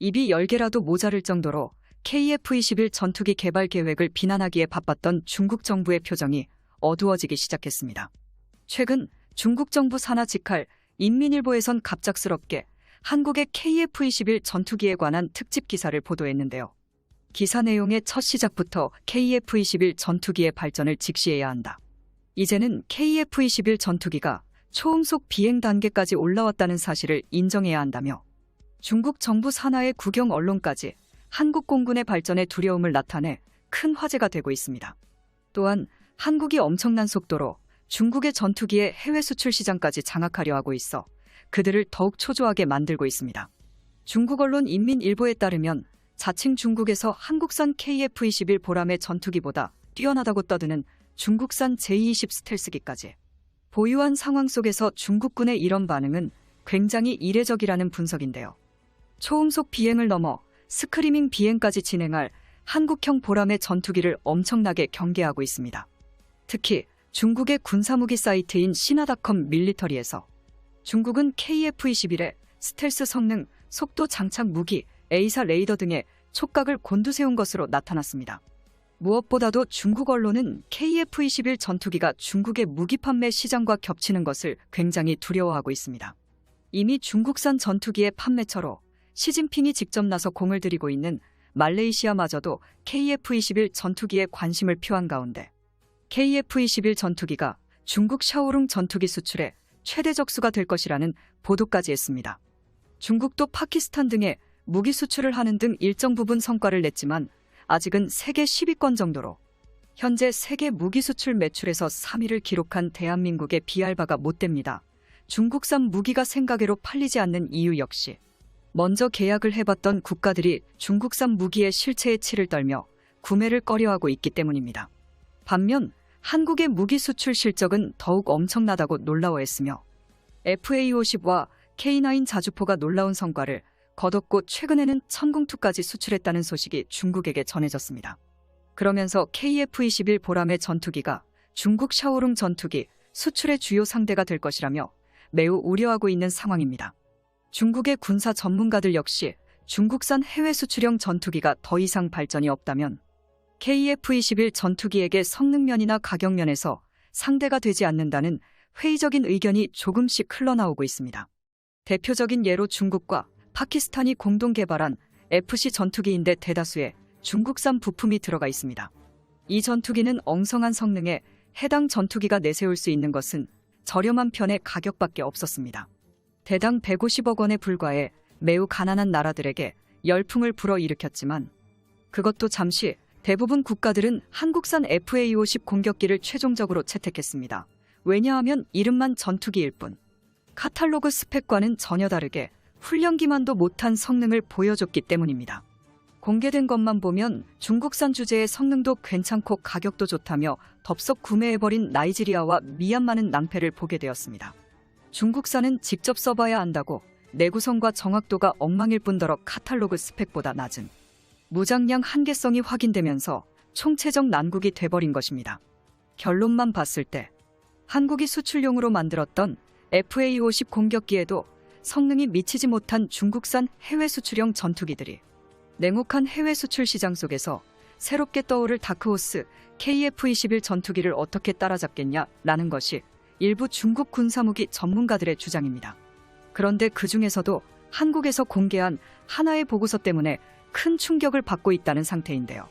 입이 열 개라도 모자를 정도로 KF-21 전투기 개발 계획을 비난하기에 바빴던 중국 정부의 표정이 어두워지기 시작했습니다. 최근 중국 정부 산하 직할 인민일보에선 갑작스럽게 한국의 KF-21 전투기에 관한 특집 기사를 보도했는데요. 기사 내용의 첫 시작부터 KF-21 전투기의 발전을 직시해야 한다. 이제는 KF-21 전투기가 초음속 비행 단계까지 올라왔다는 사실을 인정해야 한다며 중국 정부 산하의 국영 언론까지 한국 공군의 발전에 두려움을 나타내 큰 화제가 되고 있습니다. 또한 한국이 엄청난 속도로 중국의 전투기의 해외 수출 시장까지 장악하려 하고 있어 그들을 더욱 초조하게 만들고 있습니다. 중국 언론 인민일보에 따르면 자칭 중국에서 한국산 KF-21 보람의 전투기보다 뛰어나다고 떠드는 중국산 J-20 스텔스기까지 보유한 상황 속에서 중국군의 이런 반응은 굉장히 이례적이라는 분석인데요. 초음속 비행을 넘어 스크리밍 비행까지 진행할 한국형 보람의 전투기를 엄청나게 경계하고 있습니다. 특히 중국의 군사무기 사이트인 시나닷컴 밀리터리에서 중국은 KF-21의 스텔스 성능, 속도 장착 무기, A사 레이더 등의 촉각을 곤두세운 것으로 나타났습니다. 무엇보다도 중국 언론은 KF-21 전투기가 중국의 무기 판매 시장과 겹치는 것을 굉장히 두려워하고 있습니다. 이미 중국산 전투기의 판매처로 시진핑이 직접 나서 공을 들이고 있는 말레이시아마저도 KF-21 전투기에 관심을 표한 가운데 KF-21 전투기가 중국 샤오룽 전투기 수출의 최대 적수가 될 것이라는 보도까지 했습니다. 중국도 파키스탄 등에 무기 수출을 하는 등 일정 부분 성과를 냈지만 아직은 세계 10위권 정도로 현재 세계 무기 수출 매출에서 3위를 기록한 대한민국의 비할 바가 못 됩니다. 중국산 무기가 생각외로 팔리지 않는 이유 역시 먼저 계약을 해봤던 국가들이 중국산 무기의 실체에 치를 떨며 구매를 꺼려하고 있기 때문입니다. 반면 한국의 무기 수출 실적은 더욱 엄청나다고 놀라워했으며 FA50와 K9 자주포가 놀라운 성과를 거뒀고 최근에는 천궁2까지 수출했다는 소식이 중국에게 전해졌습니다. 그러면서 KF-21 보람의 전투기가 중국 샤오룽 전투기 수출의 주요 상대가 될 것이라며 매우 우려하고 있는 상황입니다. 중국의 군사 전문가들 역시 중국산 해외 수출형 전투기가 더 이상 발전이 없다면 KF-21 전투기에게 성능면이나 가격면에서 상대가 되지 않는다는 회의적인 의견이 조금씩 흘러나오고 있습니다. 대표적인 예로 중국과 파키스탄이 공동 개발한 FC 전투기인데 대다수의 중국산 부품이 들어가 있습니다. 이 전투기는 엉성한 성능에 해당 전투기가 내세울 수 있는 것은 저렴한 편의 가격밖에 없었습니다. 대당 150억 원에 불과해 매우 가난한 나라들에게 열풍을 불어일으켰지만 그것도 잠시 대부분 국가들은 한국산 FA-50 공격기를 최종적으로 채택했습니다. 왜냐하면 이름만 전투기일 뿐 카탈로그 스펙과는 전혀 다르게 훈련기만도 못한 성능을 보여줬기 때문입니다. 공개된 것만 보면 중국산 주제의 성능도 괜찮고 가격도 좋다며 덥석 구매해버린 나이지리아와 미얀마는 낭패를 보게 되었습니다. 중국산은 직접 써봐야 안다고 내구성과 정확도가 엉망일 뿐더러 카탈로그 스펙보다 낮은 무장량 한계성이 확인되면서 총체적 난국이 돼버린 것입니다. 결론만 봤을 때 한국이 수출용으로 만들었던 FA-50 공격기에도 성능이 미치지 못한 중국산 해외 수출형 전투기들이 냉혹한 해외 수출 시장 속에서 새롭게 떠오를 다크호스 KF-21 전투기를 어떻게 따라잡겠냐라는 것이 일부 중국 군사무기 전문가들의 주장입니다. 그런데 그 중에서도 한국에서 공개한 하나의 보고서 때문에 큰 충격을 받고 있다는 상태인데요.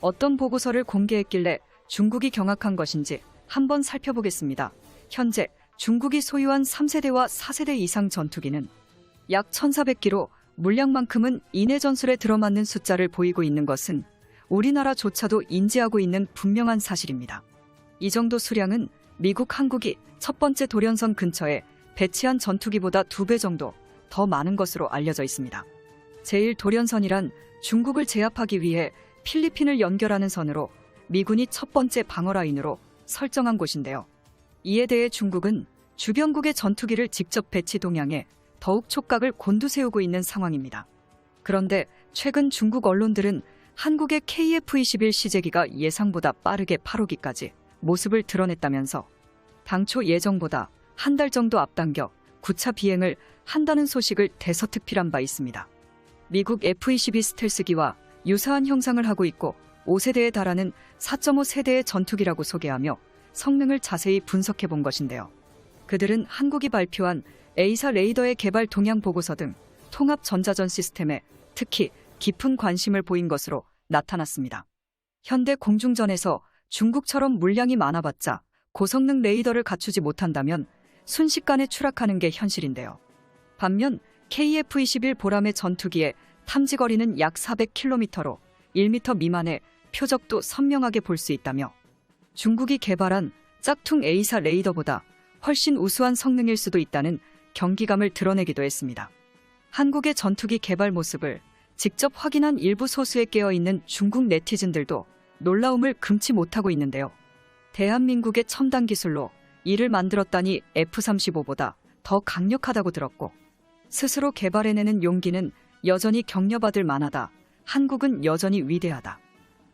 어떤 보고서를 공개했길래 중국이 경악한 것인지 한번 살펴보겠습니다. 현재 중국이 소유한 3세대와 4세대 이상 전투기는 약 1,400기로 물량만큼은 인해 전술에 들어맞는 숫자를 보이고 있는 것은 우리나라조차도 인지하고 있는 분명한 사실입니다. 이 정도 수량은 미국 항국이 첫 번째 도련선 근처에 배치한 전투기보다 두 배 정도 더 많은 것으로 알려져 있습니다. 제1도련선이란 중국을 제압하기 위해 필리핀을 연결하는 선으로 미군이 첫 번째 방어라인으로 설정한 곳인데요. 이에 대해 중국은 주변국의 전투기를 직접 배치 동향에 더욱 촉각을 곤두세우고 있는 상황입니다. 그런데 최근 중국 언론들은 한국의 KF-21 시제기가 예상보다 빠르게 8호기까지 모습을 드러냈다면서 당초 예정보다 한 달 정도 앞당겨 9차 비행을 한다는 소식을 대서특필한 바 있습니다. 미국 F-22 스텔스기와 유사한 형상을 하고 있고 5세대에 달하는 4.5 세대의 전투기라고 소개하며 성능을 자세히 분석해 본 것인데요. 그들은 한국이 발표한 A사 레이더의 개발 동향 보고서 등 통합 전자전 시스템에 특히 깊은 관심을 보인 것으로 나타났습니다. 현대 공중전에서 중국처럼 물량이 많아봤자 고성능 레이더를 갖추지 못한다면 순식간에 추락하는 게 현실인데요. 반면 KF-21 보람의 전투기의 탐지 거리는 약 400km로 1m 미만의 표적도 선명하게 볼 수 있다며 중국이 개발한 짝퉁 A사 레이더보다 훨씬 우수한 성능일 수도 있다는 경기감을 드러내기도 했습니다. 한국의 전투기 개발 모습을 직접 확인한 일부 소수에 깨어있는 중국 네티즌들도 놀라움을 금치 못하고 있는데요. 대한민국의 첨단 기술로 이를 만들었다니 F-35보다 더 강력하다고 들었고 스스로 개발해내는 용기는 여전히 격려받을 만하다. 한국은 여전히 위대하다.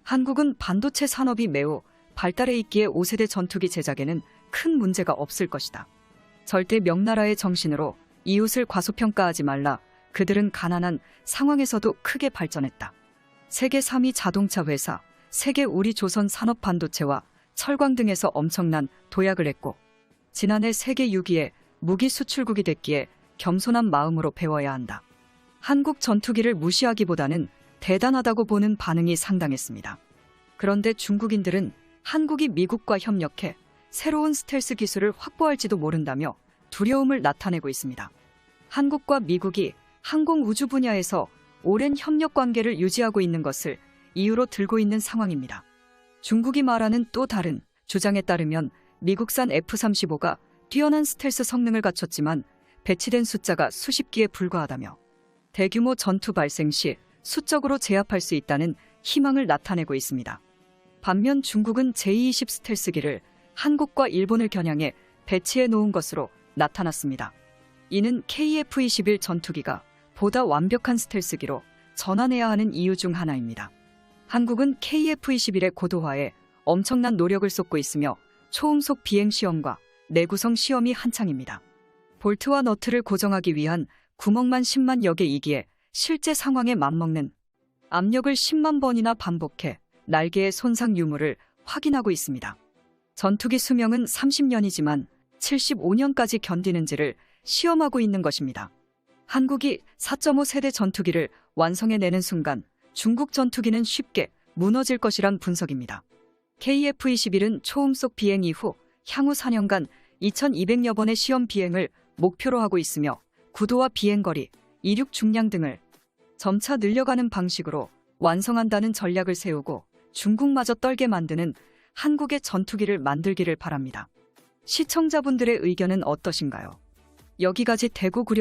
한국은 반도체 산업이 매우 발달해 있기에 5세대 전투기 제작에는 큰 문제가 없을 것이다. 절대 명나라의 정신으로 이웃을 과소평가하지 말라. 그들은 가난한 상황에서도 크게 발전했다. 세계 3위 자동차 회사, 세계 우리 조선 산업 반도체와 철광 등에서 엄청난 도약을 했고 지난해 세계 6위의 무기 수출국이 됐기에 겸손한 마음으로 배워야 한다. 한국 전투기를 무시하기보다는 대단하다고 보는 반응이 상당했습니다. 그런데 중국인들은 한국이 미국과 협력해 새로운 스텔스 기술을 확보할지도 모른다며 두려움을 나타내고 있습니다. 한국과 미국이 항공 우주 분야에서 오랜 협력 관계를 유지하고 있는 것을 이유로 들고 있는 상황입니다. 중국이 말하는 또 다른 주장에 따르면 미국산 F-35가 뛰어난 스텔스 성능을 갖췄지만 배치된 숫자가 수십 기에 불과하다며 대규모 전투 발생 시 수적으로 제압할 수 있다는 희망을 나타내고 있습니다. 반면 중국은 제-20 스텔스기를 한국과 일본을 겨냥해 배치해 놓은 것으로 나타났습니다. 이는 KF-21 전투기가 보다 완벽한 스텔스기로 전환해야 하는 이유 중 하나입니다. 한국은 KF-21의 고도화에 엄청난 노력을 쏟고 있으며 초음속 비행 시험과 내구성 시험이 한창입니다. 볼트와 너트를 고정하기 위한 구멍만 10만 여 개 이기에 실제 상황에 맞먹는 압력을 10만 번이나 반복해 날개의 손상 유무를 확인하고 있습니다. 전투기 수명은 30년이지만 75년까지 견디는지를 시험하고 있는 것입니다. 한국이 4.5 세대 전투기를 완성해내는 순간 중국 전투기는 쉽게 무너질 것이란 분석입니다. KF-21은 초음속 비행 이후 향후 4년간 2200여 번의 시험 비행을 목표로 하고 있으며 구도와 비행거리, 이륙 중량 등을 점차 늘려가는 방식으로 완성한다는 전략을 세우고 중국마저 떨게 만드는 한국의 전투기를 만들기를 바랍니다. 시청자분들의 의견은 어떠신가요? 여기까지 대구 구려